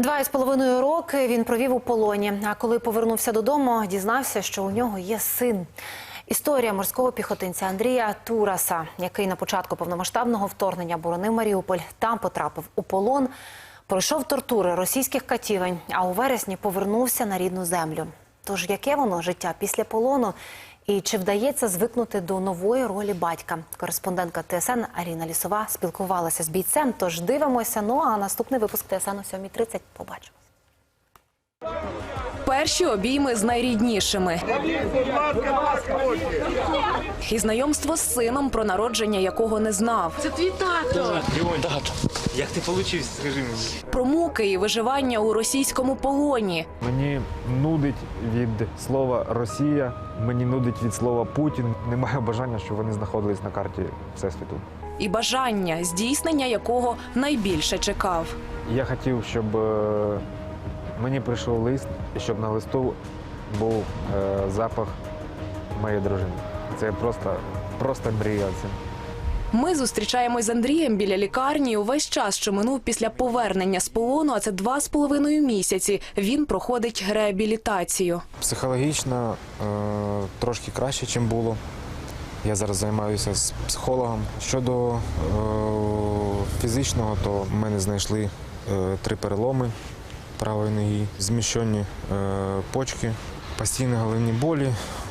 Два із половиною роки він провів у полоні. А коли повернувся додому, дізнався, що у нього є син. Історія морського піхотинця Андрія Тураса, який на початку повномасштабного вторгнення боронив Маріуполь, там потрапив у полон, пройшов тортури російських катівень, а у вересні повернувся на рідну землю. Тож яке воно життя після полону? І чи вдається звикнути до нової ролі батька? Кореспондентка ТСН Аріна Лісова спілкувалася з бійцем. Тож дивимося. Ну а наступний випуск ТСН о 7.30 побачимо. Перші обійми з найріднішими. І знайомство з сином, про народження якого не знав. Це твій тато. Тато, як ти получився, скажи мені. Про муки і виживання у російському полоні. Мені нудить від слова Росія, мені нудить від слова Путін. Немає бажання, щоб вони знаходились на карті Всесвіту. І бажання, здійснення якого найбільше чекав. Я хотів, щоб е, мені прийшов лист, і щоб на листу був е, запах моєї дружини. Це просто, просто мрія. Ми зустрічаємось з Андрієм біля лікарні. Увесь час, що минув після повернення з полону, а це два з половиною місяці. Він проходить реабілітацію. Психологічно е, трошки краще, ніж було. Я зараз займаюся з психологом. Щодо е, фізичного, то в мене знайшли е, три переломи правої ноги, зміщені почки, постійні головні болі,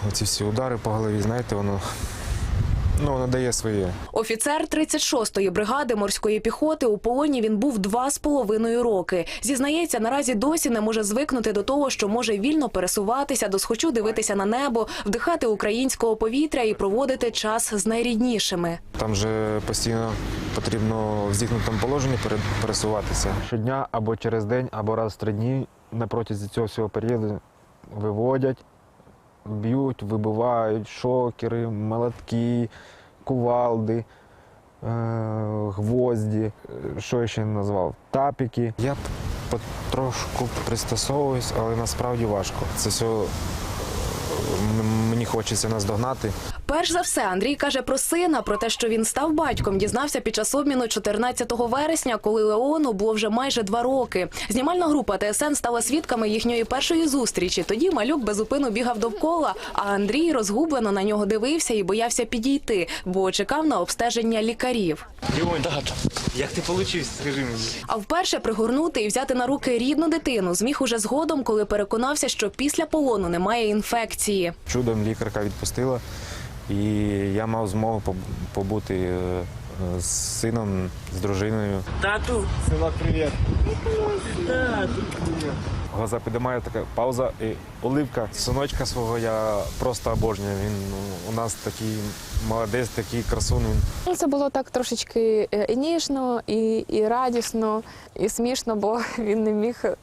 оці всі удари по голові, знаєте, воно, ну, воно дає своє. Офіцер 36-ї бригади морської піхоти у полоні він був два з половиною роки. Зізнається, наразі досі не може звикнути до того, що може вільно пересуватися, досхочу дивитися на небо, вдихати українського повітря і проводити час з найріднішими. Там же постійно потрібно в зігнутому положенні пере- пересуватися. Щодня або через день, або раз в три дні на протязі цього всього періоду виводять, б'ють, вибивають шокери, молотки, кувалди, е, гвозді, е, що я ще не назвав, тапіки. Я потрошку пристосовуюсь, але насправді важко. Це все мені хочеться наздогнати. Перш за все, Андрій каже про сина, про те, що він став батьком, дізнався під час обміну 14 вересня, коли Леону було вже майже два роки. Знімальна група ТСН стала свідками їхньої першої зустрічі. Тоді малюк безупину бігав довкола, а Андрій розгублено на нього дивився і боявся підійти, бо чекав на обстеження лікарів. Леонь, тато, як ти получився, скажи мені. А вперше пригорнути і взяти на руки рідну дитину зміг уже згодом, коли переконався, що після полону немає інфекції. Чудом лікарка відпустила, і я мав змогу побути е, з сином, з дружиною. Тату, Синок, привіт. Глаза підіймаю, така пауза і уливка. Синочка свого я просто обожнюю. Він ну, у нас такий молодець, такий красун. Ну, Це було так трошечки е, і ніжно, і, і радісно, і смішно, бо він не міг е,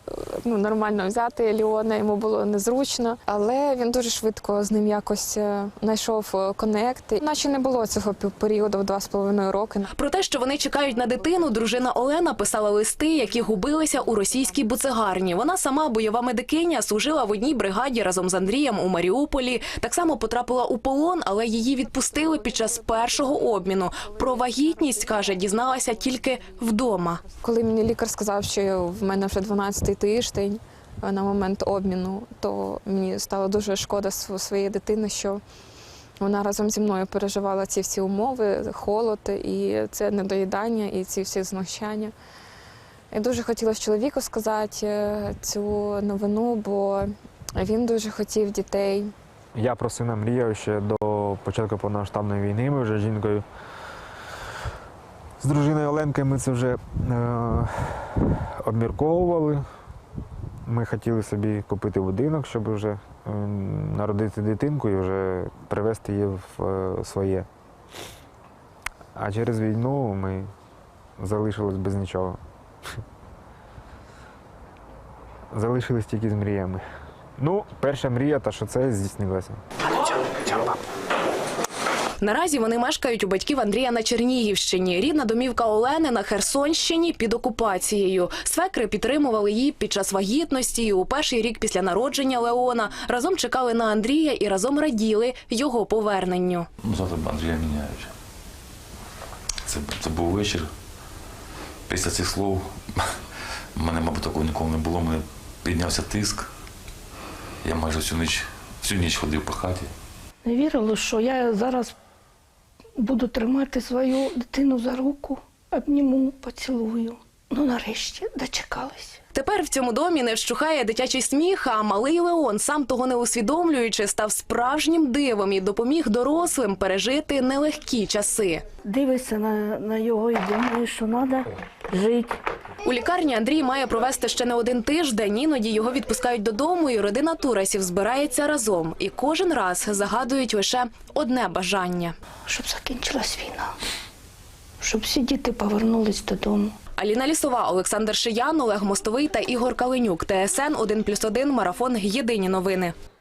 ну, нормально взяти Ліона, йому було незручно. Але він дуже швидко з ним якось е, знайшов е, конект. Наче не було цього періоду в два з половиною роки. Про те, що вони чекають на дитину, дружина Олена писала листи, які губилися у російській буцегарні. Вона сама бойова медикиня, служила в одній бригаді разом з Андрієм у Маріуполі. Так само потрапила у полон, але її відпустили під час першого обміну. Про вагітність каже, дізналася тільки вдома. Коли мені лікар сказав, що в мене вже 12-й тиждень е, на момент обміну, то мені стало дуже шкода своєї дитини, що вона разом зі мною переживала ці всі умови, холод і це недоїдання, і ці всі знущання. І дуже хотілося чоловіку сказати е, цю новину, бо він дуже хотів дітей. Я про сина мріяв ще до початку повномасштабної війни. Ми вже з жінкою. З дружиною Оленкою ми це вже е, обмірковували. Ми хотіли собі купити будинок, щоб вже е, народити дитинку і вже привезти її в е, своє. А через війну ми залишились без нічого. Залишились тільки з мріями. Ну, перша мрія, та що це здійснилося. Наразі вони мешкають у батьків Андрія на Чернігівщині. Рідна домівка Олени на Херсонщині під окупацією. Свекри підтримували її під час вагітності і у перший рік після народження Леона. Разом чекали на Андрія і разом раділи його поверненню. Ну, завтра Андрія міняють. Це, це був вечір. Після цих слов У мене, мабуть, такого ніколи не було. Мене піднявся тиск. Я майже всю ніч, всю ніч ходив по хаті. Не вірила, що я зараз буду тримати свою дитину за руку, обніму, поцілую. Ну, нарешті дочекалась. Тепер в цьому домі не вщухає дитячий сміх, а малий Леон, сам того не усвідомлюючи, став справжнім дивом і допоміг дорослим пережити нелегкі часи. Дивишся на, на його і думаєш, що треба жити. У лікарні Андрій має провести ще не один тиждень. Іноді його відпускають додому, і родина Турасів збирається разом. І кожен раз загадують лише одне бажання. Щоб закінчилась війна, щоб всі діти повернулись додому. Аліна Лісова, Олександр Шиян, Олег Мостовий та Ігор Каленюк. ТСН 1+,1, Марафон. Єдині новини.